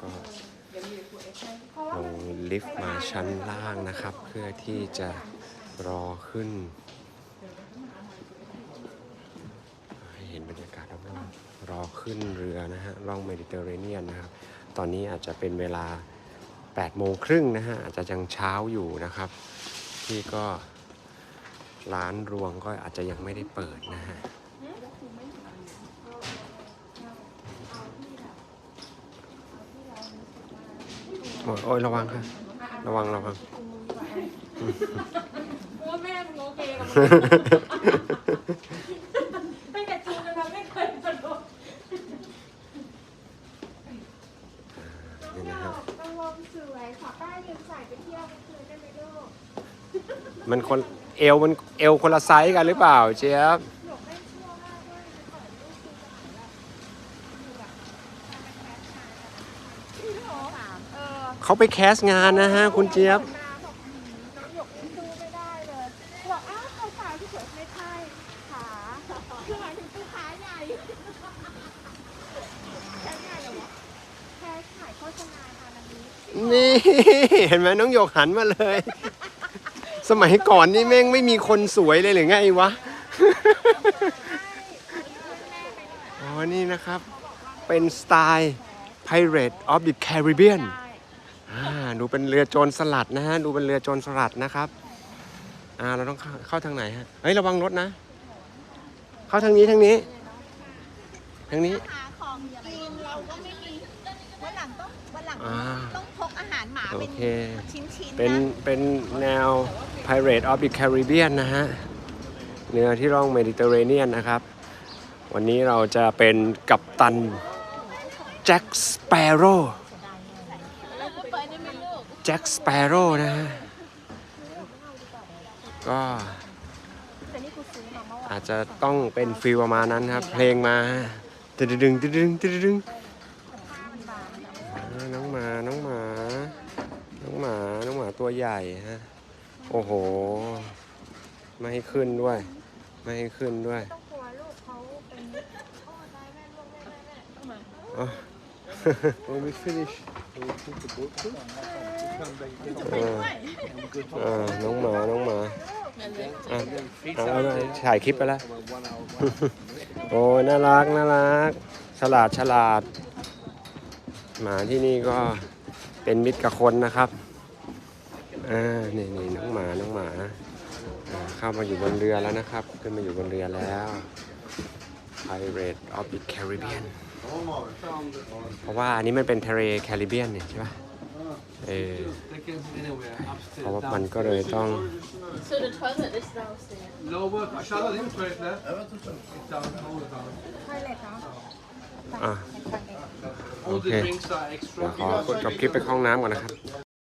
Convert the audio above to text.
ก็ลงลิฟต์มาชั้นล่างนะครับ เพื่อที่จะรอขึ้น ให้เห็นบรรยากาศรอบๆรอขึ้นเรือนะฮะล่องเมดิเตอร์เรเนียนนะครับ ตอนนี้อาจจะเป็นเวลา8โมงครึ่งนะฮะอาจจะยังเช้าอยู่นะครับ ที่ก็ร้านรวงก็อาจจะยังไม่ได้เปิดนะฮะ โอ้ยโอ้ยระวังค่ะ ระวังระวังกูว่าแม่มึงโอเคกับมึงตั้งแต่จูนกันมาไม่เคยสนุกนี่นะฮะกังวลสวยขอป้ายยืมใส่ไปเที่ยวเมื่อคืนได้ไหมลูกมันคนเอวมันเอวคนละไซส์กันหรือเปล่าเจี๊ยบ หยกไม่ชั่วมากด้วยจะเปิดรูปดูสถานแบบอยู่แบบสาม เขาไปแคสงานนะฮะ คุณเจี๊ยบนี่เห็นไหมน้องหยกหันมาเลย สมัยก่อนนี่แม่งไม่มีคนสวยเลยหรือไงวะอ๋อนี่นะครับ เป็นสไตล์ Pirate of the Caribbean ดูเป็นเรือโจรสลัดนะฮะ ดูเป็นเรือโจรสลัดนะครับ อ่า เราต้องเข้าเข้าทางไหนฮะ เฮ้ย ระวังรถนะ เข้าทางนี้ทางนี้ ทางนี้ หาของกินเราก็ไม่มีวันหลังต้องวันหลังอ่าต้องพกอาหารหมาโอเป็นเค ชิ้นๆเป็น นะเป็นแนว Pirate of the Caribbean นะฮะเรือที่ร่องเมดิเตอร์เรเนียนนะครับ วันนี้เราจะเป็นกัปตันแจ็คสเปโร่ แจ็คสเปโร่นะฮะ ก็อาจจะต้องเป็นฟิลประมาณนั้นครับ เพลงมาตึดดึงตึดดึงตึดดึงอ่าน้องหมา น้องหมา น้องหมา น้องหมาตัวใหญ่ฮะ โอ้โห ไม่ให้ขึ้นด้วย ไม่ให้ขึ้นด้วยต้องกลัวลูกเขาเป็นโอ้ตายแม่ลูกแม่แม่แม่ต้องมาอ๋อ When we finish, we'll take the boat too. Come back again. เออเออน้องหมา น้องหมาอะ And then feed เอาเอาเอาถ่ายคลิปไปแล้ว about one hour. โอ้ยน่ารัก น่ารัก ฉลาด ฉลาด หมาที่นี่ก็เป็นมิตรกับคนนะครับ อ่า นี่นี่น้องหมา น้องหมาอ่าเข้ามาอยู่บนเรือแล้วนะครับ ขึ้นมาอยู่บนเรือแล้ว Pirate of the Caribbean เพราะว่าอันนี้มันเป็นทะเลแคริบเบียนเนี่ยใช่ปะ เออ They can anywhere เพราะ upstairs. ว่ามันก็เลยต้อง So the toilet is downstairs Lower, aşağıda değil mi tuvaletler? Evet hocam. Tamam, olur tamam. ใช่เลยคะอะ All the Okay. drinks are เดี๋ยว extra. ขอกดจบคลิปไปเข้าห้องน้ำก่อนนะครับ